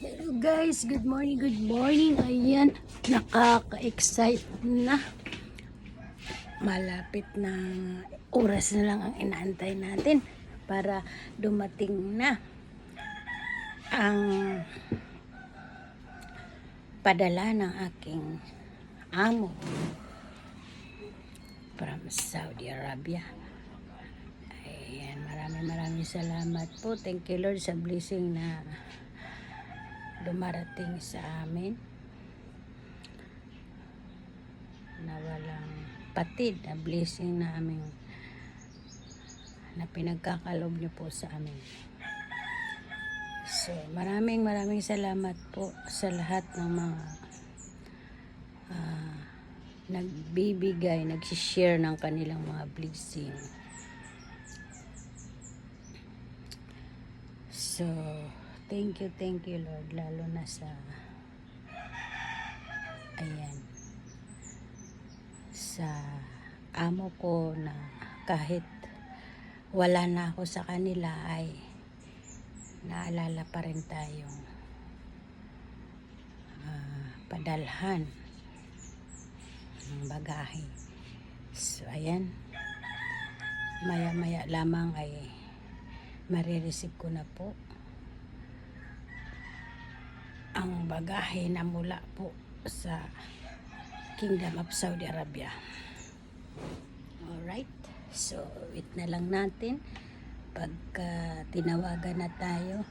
Hello guys, good morning, good morning. Ayan, nakaka-excite na. Malapit na oras na lang ang inaantay natin para dumating na ang padala ng aking amo from Saudi Arabia. Ayan, maraming maraming salamat po. Thank you Lord sa blessing na dumarating sa amin na walang patid na blessing na aming na pinagkakalob niyo po sa amin. So, maraming maraming salamat po sa lahat ng mga ah, nagbibigay, nagsishare ng kanilang mga blessing. So, thank you, thank you Lord, lalo na sa ayan sa amo ko na kahit wala na ako sa kanila ay naalala pa rin tayong ah, padalhan ng bagahe. So, ayan. Maya-maya lamang ay marireceive ko na po ang bagahe na mula po sa Kingdom of Saudi Arabia. Alright. So, wait na lang natin pagka tinawagan na tayo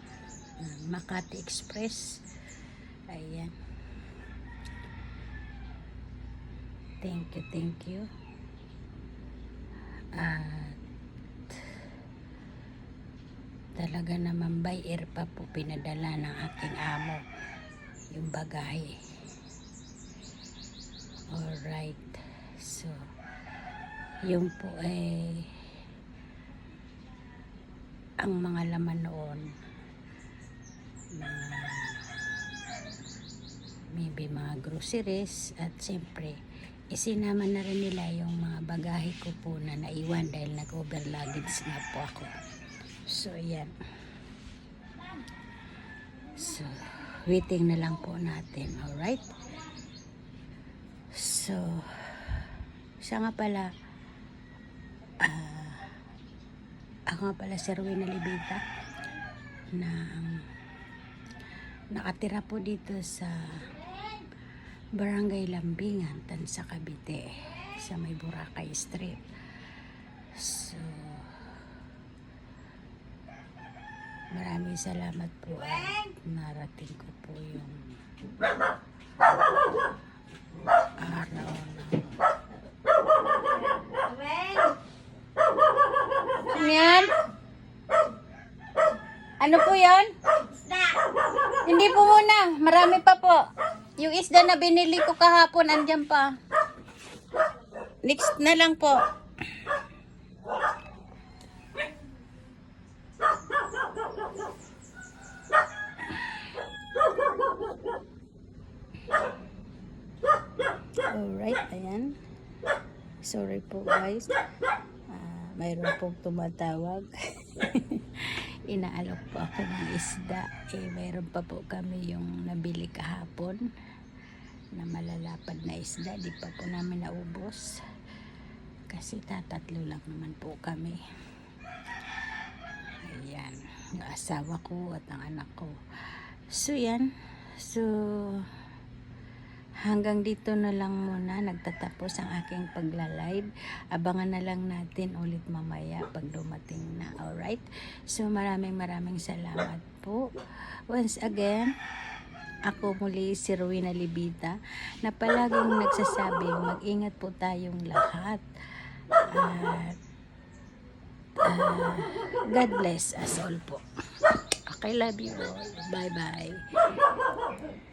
ng Makati Express. Ayan. Thank you, thank you. At talaga naman by air pa po pinadala ng aking amo bagahe. Alright. So, yung po ay ang mga laman noon mga maybe mga groceries at siyempre isinama na rin nila yung mga bagahe ko po na naiwan dahil nag-over luggage nga po ako. So, ayan. So, waiting na lang po natin. Alright? So, siya nga pala, ah, ako nga pala si Rowena Libita na nakatira po dito sa Barangay Lambingan, Tansa Cavite, sa may Boracay Street. So, maraming salamat po at narating ko po yung araw Ano yan? Ano po yan? Hindi po muna. Marami pa po. Yung isda na binili ko kahapon, andyan pa. Next na lang po. Alright, ayan. Sorry po guys. Ah, mayroon pong tumatawag. Inaalok po ako ng isda. Eh, mayroon pa po kami yung nabili kahapon na malalapad na isda. Di pa po namin naubos. Kasi tatatlo lang naman po kami. Ayan. Yung asawa ko at ang anak ko. So, yan. So, hanggang dito na lang muna nagtatapos ang aking pagla-live. Abangan na lang natin ulit mamaya pag dumating na. Alright? So maraming maraming salamat po. Once again, ako muli si Rowena Libita na palaging nagsasabing mag-ingat po tayong lahat. At ah, God bless us all po. Okay, love you all. Bye-bye.